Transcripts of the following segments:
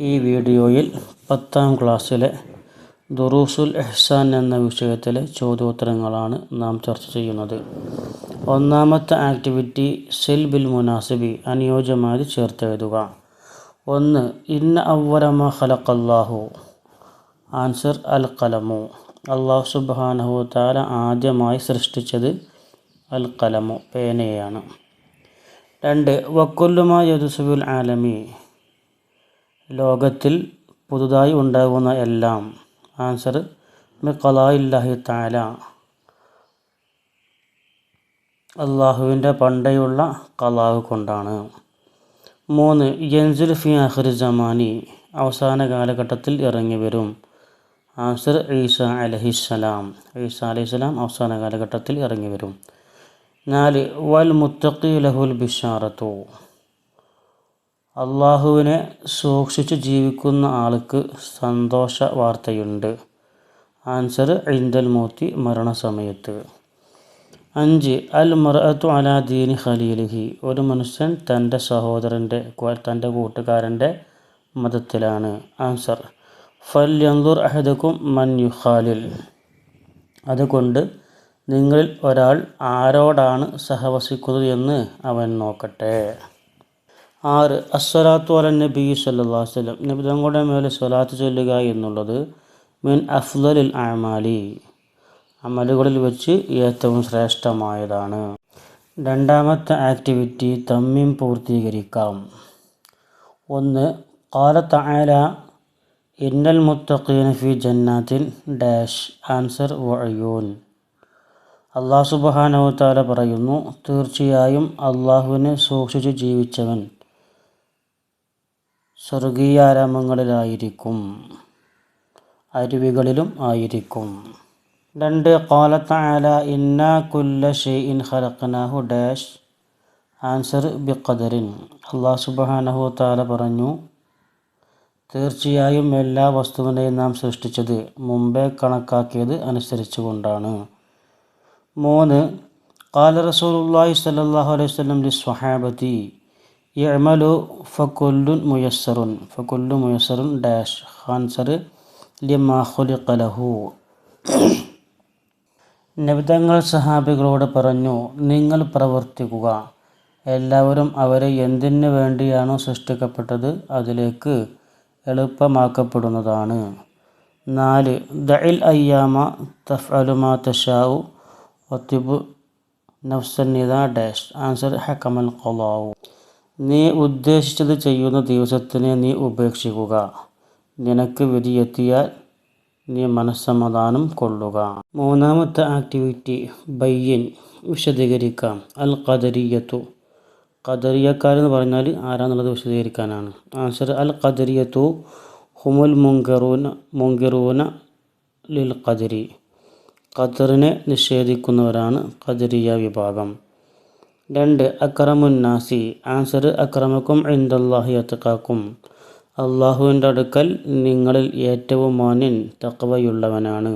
ഈ വീഡിയോയിൽ പത്താം ക്ലാസ്സിലെ ദുറൂസുൽ എഹ്സാൻ എന്ന വിഷയത്തിലെ ചോദ്യോത്തരങ്ങളാണ് നാം ചർച്ച ചെയ്യുന്നത്. ഒന്നാമത്തെ ആക്ടിവിറ്റി സെൽ ബിൽ മുനാസിബി അനുയോജ്യമായി ചേർത്തെഴുതുക. ഒന്ന് ഇന്ന അവരമ ഖലഖല്ലാഹു. ആൻസർ അൽ കലമു അള്ളാഹു സുബാനഹു താല ആദ്യമായി സൃഷ്ടിച്ചത് അൽ കലമു പേനയാണ്. രണ്ട് വക്കുല്ലുമ യദുസുബുൽ ആലമി. ലോകത്തിൽ പുതുതായി ഉണ്ടാകുന്ന എല്ലാം. ആൻസർ മിക്കലായില്ലാഹി താല അള്ളാഹുവിന്റെ പണ്ടയുള്ള കലാവ് കൊണ്ടാണ്. മൂന്ന് യൻസുൽ ഫി അഖിർ ജമാനി അവസാന കാലഘട്ടത്തിൽ ഇറങ്ങി വരും. ആൻസർ ഈസ അലഹിസ്സലാം ഈസ അലഹിസ്സലാം അവസാന കാലഘട്ടത്തിൽ ഇറങ്ങി വരും. നാല് വൽ മുത്തഖി ലഹുൽ ബിഷാറത്തു. അള്ളാഹുവിനെ സൂക്ഷിച്ച് ജീവിക്കുന്ന ആൾക്ക് സന്തോഷ വാർത്തയുണ്ട്. ആൻസർ ഇന്ദൽ മൂത്തി മരണസമയത്ത്. അഞ്ച് അൽ മറഅത്തു അലാ ദീനി ഖലീലിഹി. ഒരു മനുഷ്യൻ തന്റെ സഹോദരന്റെ തന്റെ കൂട്ടുകാരന്റെ മതത്തിലാണ്. ആൻസർ ഫൽ യന്ദുർ അഹദക്കും മൻ യുഖാലിൽ. അതുകൊണ്ട് നിങ്ങളിൽ ഒരാൾ ആരോടാണ് സഹവസിക്കുന്നത് എന്ന് അവൻ നോക്കട്ടെ. ആറ് അസ്വലാത്തു അല നബി സല്ലാ വല്ലം നബി തങ്ങളുടെ മേലെ സ്വലാത്ത് ചൊല്ലുക എന്നുള്ളത് മിൻ അഫ്ലലിൽ അമാലി അമലുകളിൽ വെച്ച് ഏറ്റവും ശ്രേഷ്ഠമായതാണ്. രണ്ടാമത്തെ ആക്ടിവിറ്റി തമ്മിം പൂർത്തീകരിക്കാം. ഒന്ന് കാല ഇന്നൽ മുത്തഖീന ഫി ജന്നാത്തിൻ ഡാഷ് ആൻസർ വഴയൂൻ അള്ളാഹു സുബാനവത്താല താല പറയുന്നു തീർച്ചയായും അള്ളാഹുവിനെ സൂക്ഷിച്ച് ജീവിച്ചവൻ സ്വർഗീയാരാമങ്ങളിലായിരിക്കും അരുവികളിലും ആയിരിക്കും. രണ്ട് കോലത്താല ഇന്ന കുല്ല ഷെയ്ൻ ഹലക്കനാഹു ഡാഷ്. ആൻസർ ബിഖദറിൻ. അള്ളാഹ് സുബാനഹു താല പറഞ്ഞു തീർച്ചയായും എല്ലാ വസ്തുവിനെയും നാം സൃഷ്ടിച്ചത് മുമ്പേ കണക്കാക്കിയത് അനുസരിച്ചു കൊണ്ടാണ് മൂന്ന് കാല റസൂൽ അള്ളാഹി സല്ലാഹു അലൈഹി വല്ലം ലി സ്വഹാബത്തി ഇഴമലു ഫക്കുല്ലുൻ മുയസ്സറുൻ ഫക്കുല്ലു മുയസ്സറുൻ ഡാഷ് ഹാൻസർ ലിമാഹുലിഖലഹു നിബിതങ്ങൾ സഹാബികളോട് പറഞ്ഞു നിങ്ങൾ പ്രവർത്തിക്കുക. എല്ലാവരും അവരെ എന്തിനു വേണ്ടിയാണോ സൃഷ്ടിക്കപ്പെട്ടത് അതിലേക്ക് എളുപ്പമാക്കപ്പെടുന്നതാണ്. നാല് ദഇൽ അയ്യാമ തഫ് അലുമാ തഷാവു ഒത്തിബു നഫ്സന്നിത ഡാഷ് ആൻസർ ഹക്കമൽ കൊലാവു നീ ഉദ്ദേശിച്ചത് ചെയ്യുന്ന ദിവസത്തിനെ നീ ഉപേക്ഷിക്കുക. നിനക്ക് വിധിയെത്തിയാൽ നീ മനസ്സമാധാനം കൊള്ളുക. മൂന്നാമത്തെ ആക്ടിവിറ്റി ബയ്യൻ വിശദീകരിക്കാം. അൽ ഖദരിയത്തു ഖദരിയക്കാരെന്ന് പറഞ്ഞാൽ ആരാന്നുള്ളത് വിശദീകരിക്കാനാണ്. ആൻസർ അൽ ഖദരിയത്തു ഹുമുൽ മുങ്കറൂന മുങ്കിറൂന ലിൽ ഖദരി ഖദറിനെ നിഷേധിക്കുന്നവരാണ് ഖദരിയ വിഭാഗം. രണ്ട് അക്രമുന്നാസി. ആൻസർ അക്രമക്കും ഇന്ദല്ലാഹി അത്തക്കാക്കും അള്ളാഹുവിന്റെ അടുക്കൽ നിങ്ങളിൽ ഏറ്റവും മാന്യൻ തക്കവയുള്ളവനാണ്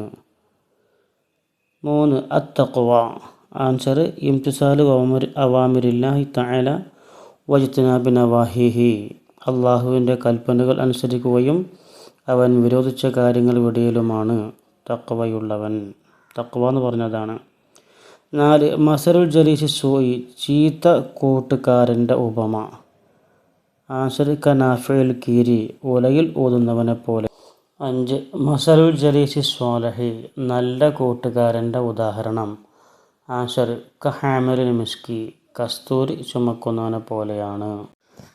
മൂന്ന് അത്തക്കുവ ആൻസർ അവമർ അവാമിരില്ലാഹി തഅല വജ്തനാബി നവാഹിഹി അള്ളാഹുവിന്റെ കൽപ്പനകൾ അനുസരിക്കുകയും അവൻ വിരോധിച്ച കാര്യങ്ങൾ വിടയിലുമാണ് തക്കവയുള്ളവൻ തക്കവ എന്ന് പറഞ്ഞതാണ്. നാല് മസറുൽ ജലീസ് സോയി ചീത്ത കൂട്ടുകാരന്റെ ഉപമ. ആൻസർ കനാഫിൽ കീരി ഉലയിൽ ഓതുന്നവനെ പോലെ. അഞ്ച് മസറുൽ ജലീസ് സ്വാലഹി നല്ല കൂട്ടുകാരന്റെ ഉദാഹരണം. ആൻസർ കഹാമലിൻ മിസ്കി കസ്തൂരി ചുമക്കുന്നവനെ പോലെയാണ്.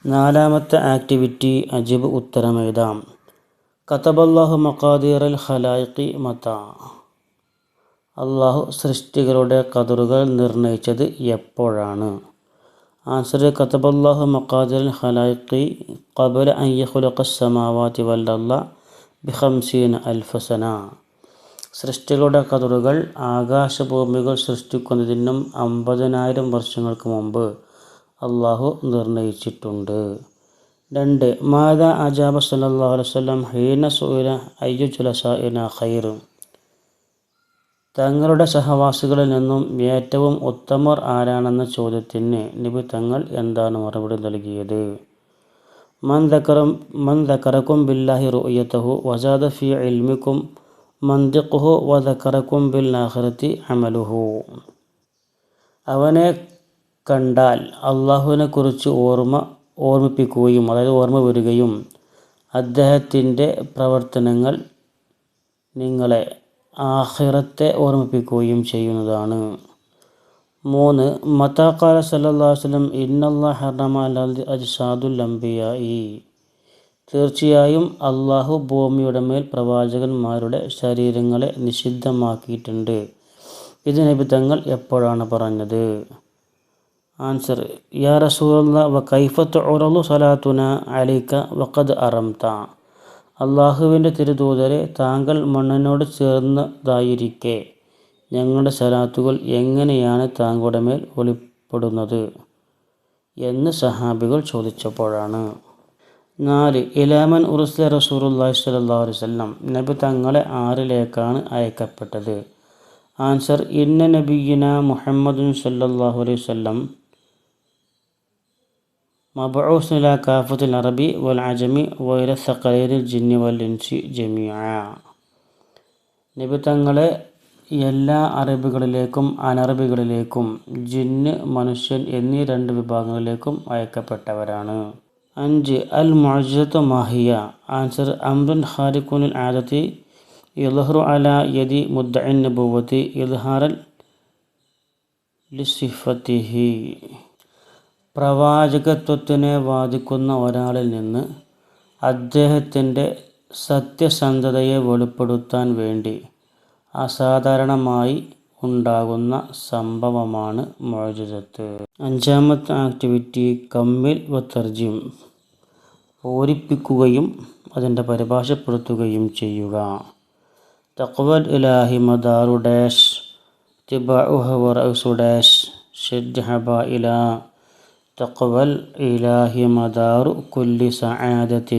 നാലാമത്തെ ആക്ടിവിറ്റി അജിബ് ഉത്തരം എഴുതാം കതബല്ലാഹു മക്കാദീർ അൽ ഖലായിഖി മത. അള്ളാഹു സൃഷ്ടികളുടെ കതിറുകൾ നിർണയിച്ചത് എപ്പോഴാണ്? ആൻസർ കത്തബല്ലാഹു മക്കാദിൽ ഹലാഖി കബുൽ അയ്യഹുലക്കസമാവാതി വല്ലല്ല ബിഹംസീൻ അൽഫസന സൃഷ്ടികളുടെ കതിറുകൾ ആകാശഭൂമികൾ സൃഷ്ടിക്കുന്നതിനും അമ്പതിനായിരം വർഷങ്ങൾക്ക് മുമ്പ് അള്ളാഹു നിർണയിച്ചിട്ടുണ്ട്. രണ്ട് മാത അജാബ് സല്ലല്ലാഹു അലൈവല്ലം ഹീന സുല അയ്യു ജുലസാഇന ഖൈർ. തങ്ങളുടെ സഹവാസികളിൽ നിന്നും ഏറ്റവും ഉത്തമർ ആരാണെന്ന ചോദ്യത്തിന് നബി തങ്ങൾ എന്താണ് മറുപടി നൽകിയത്? മൻ ദക്കറും മൻ ദക്കറക്കും ബില്ലാഹി റുയത്തഹു വസാദ ഫി ഇൽമിക്കും മന്ദിഖുഹു വധക്കറക്കും ബിൽ ആഖിറത്തി അമലുഹു. അവനെ കണ്ടാൽ അള്ളാഹുവിനെ കുറിച്ച് ഓർമ്മ ഓർമ്മിപ്പിക്കുകയും അതായത് ഓർമ്മ വരികയും അദ്ദേഹത്തിന്റെ പ്രവർത്തനങ്ങൾ നിങ്ങളെ ആഖിറത്തെ ഓർമ്മിപ്പിക്കുകയും ചെയ്യുന്നതാണ്. മൂന്ന് മത്താക്കാല സല്ലല്ലാഹു അലൈഹി വസല്ലം ഇന്നല്ലാ അലൽ അജ്സാദുൽ അംബിയായി തീർച്ചയായും അള്ളാഹു ഭൂമിയുടെ മേൽ പ്രവാചകന്മാരുടെ ശരീരങ്ങളെ നിഷിദ്ധമാക്കിയിട്ടുണ്ട്. ഇത് നബി തങ്ങൾ എപ്പോഴാണ് പറഞ്ഞത്? ആൻസർ യാ റസൂല വ കൈഫത്ത് ഉറലു സലാത്തുന അലിക്ക വഖദ് അറംത. അള്ളാഹുവിന്റെ തിരുദൂതരെ താങ്കൾ മണ്ണിനോട് ചേർന്നതായിരിക്കെ. ഞങ്ങളുടെ സലാത്തുകൾ എങ്ങനെയാണ് താങ്കളുടെ മേൽ വെളിപ്പെടുന്നത് എന്ന് സഹാബികൾ ചോദിച്ചപ്പോഴാണ്. നാല് ഇലാമൻ ഉറുസ്ല റസൂറുല്ലാഹി സ്വല്ലല്ലാഹു അലൈഹി വസല്ലം നബി തങ്ങളെ ആറിലേക്കാണ് അയക്കപ്പെട്ടത്? ആൻസർ ഇന്ന നബിയുന മുഹമ്മദുൻ സല്ലാഹു അലൈഹി വസല്ലം വൽ അജമി വൈല സഖലൈനിൽ ജിന്നി വൽ ഇൻസി ജമിയ നബി തങ്ങളെ എല്ലാ അറബികളിലേക്കും അനറബികളിലേക്കും ജിന്ന് മനുഷ്യൻ എന്നീ രണ്ട് വിഭാഗങ്ങളിലേക്കും അയക്കപ്പെട്ടവരാണ്. അഞ്ച് അൽ മുഅജിസത്തു മഹിയ. ആൻസർ അംറുൻ ഹാരിഖുനുൽ ആദത്തി യദ്ഹറു അല യദി മുദ്ദഇൻ നബുവതി ഇൽഹാറൽ ലിസിഫത്തിഹി. പ്രവാചകത്വത്തിനെ വാദിക്കുന്ന ഒരാളിൽ നിന്ന് അദ്ദേഹത്തിന്റെ സത്യസന്ധതയെ വെളിപ്പെടുത്താൻ വേണ്ടി അസാധാരണമായി ഉണ്ടാകുന്ന സംഭവമാണ് മോചിതത്ത് അഞ്ചാമത്തെ ആക്ടിവിറ്റി കമ്മിൽ വത്തർജിയും തർജിം പൂരിപ്പിക്കുകയും അതിന്റെ പരിഭാഷപ്പെടുത്തുകയും ചെയ്യുക. തക്വൽ ഇലാഹി മദാറുഡേഷ് റഅസു ഡാഷ് ഷഡ് ഹബ ഇലാ തക്വൽ ഇലാഹി മദാറു കുല്ലി سعادة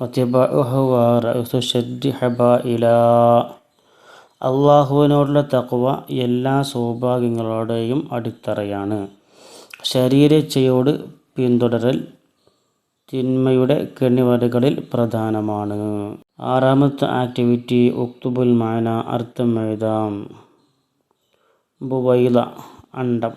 വത്തിബാഉഹു رأس شد ഇലാ അള്ളാഹുവിനോടുള്ള തക്വ എല്ലാ സൗഭാഗ്യങ്ങളുടെയും അടിത്തറയാണ്. ശരീരച്ചയോട് പിന്തുടരൽ തിന്മയുടെ കെണിവരകളിൽ പ്രധാനമാണ്. ആറാമത്തെ ആക്ടിവിറ്റി ഒക്തുബുൽ മാന അർത്ഥം എഴുതാം. ബുവൈല അണ്ടം.